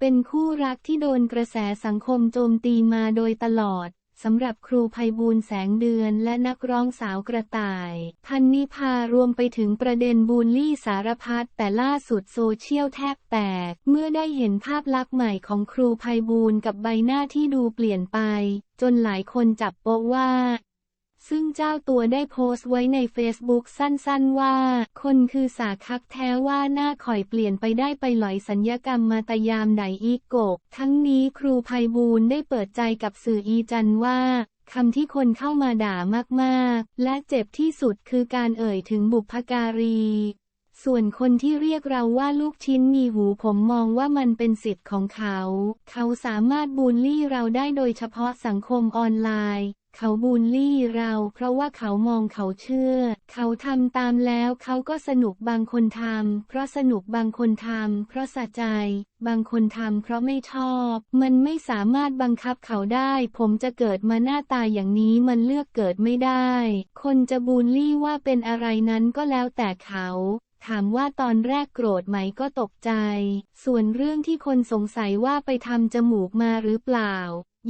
เป็นคู่รักที่โดนกระแสสังคมโจมตีมาโดยตลอดสำหรับครูภัยบูลแสงเดือนและนักร้องสาวกระต่าย พันนิพารวมไปถึงประเด็นบูลลี่สารพัดแต่ล่าสุดโซเชียลแทบแตก เมื่อได้เห็นภาพลักษณ์ใหม่ของครูภัยบูลกับใบหน้าที่ดูเปลี่ยนไป จนหลายคนจับโป๊ะว่า ซึ่งเจ้าตัวได้โพสต์ไว้ในเฟซบุ๊กสั้นๆว่า คนคือสาคักแท้ว่าหน้าข่อยเปลี่ยนไปได้ไปหลอยสัญญกรรมมาตยามไหนอีกกก ทั้งนี้ครูภัยบูลได้เปิดใจกับสื่ออีจันว่าคำที่คนเข้ามาด่ามากๆ และเจ็บที่สุดคือการเอ่ยถึงบุพการี ส่วนคนที่เรียกเราว่าลูกชิ้นมีหูผมมองว่ามันเป็นสิทธิ์ของเขา เขาสามารถบูลลี่เราได้โดยเฉพาะสังคมออนไลน์ เขาบูลลี่เราเพราะว่าเขามองเขาเชื่อ เขาทำตามแล้วเขาก็สนุกบางคนทำเพราะสนุกบางคนทำเพราะสะใจ บางคนทำเพราะไม่ชอบ มันไม่สามารถบังคับเขาได้ ผมจะเกิดมาหน้าตาอย่างนี้มันเลือกเกิดไม่ได้ คนจะบูลลี่ว่าเป็นอะไรนั้นก็แล้วแต่เขา ถามว่าตอนแรกโกรธไหมก็ตกใจ ส่วนเรื่องที่คนสงสัยว่าไปทำจมูกมาหรือเปล่า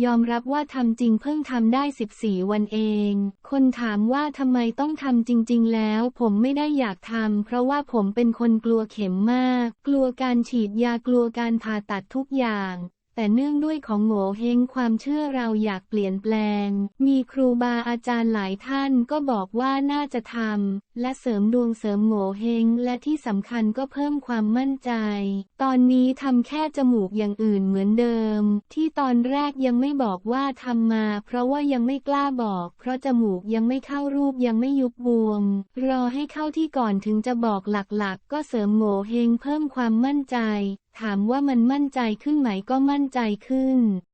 ยอมรับว่าทำจริงเพิ่งทำได้ 14 วันเอง คนถามว่าทำไมต้องทำจริง ๆ แล้ว ผมไม่ได้อยากทำเพราะว่าผมเป็นคนกลัวเข็มมาก กลัวการฉีดยากลัวการผ่าตัดทุกอย่าง แต่เนื่องด้วยของโง่เฮงความเชื่อเราอยากเปลี่ยนแปลง มีครูบาอาจารย์หลายท่านก็บอกว่าน่าจะทำและเสริมดวงเสริมโง่เฮงและที่สำคัญก็เพิ่มความมั่นใจ ตอนนี้ทำแค่จมูกอย่างอื่นเหมือนเดิม ที่ตอนแรกยังไม่บอกว่าทำมา เพราะว่ายังไม่กล้าบอก เพราะจมูกยังไม่เข้ารูปยังไม่ยุบบวม รอให้เข้าที่ก่อนถึงจะบอกหลักๆก็เสริมโง่เฮงเพิ่มความมั่นใจ ถามว่ามันมั่นใจขึ้นไหมก็มั่นใจขึ้น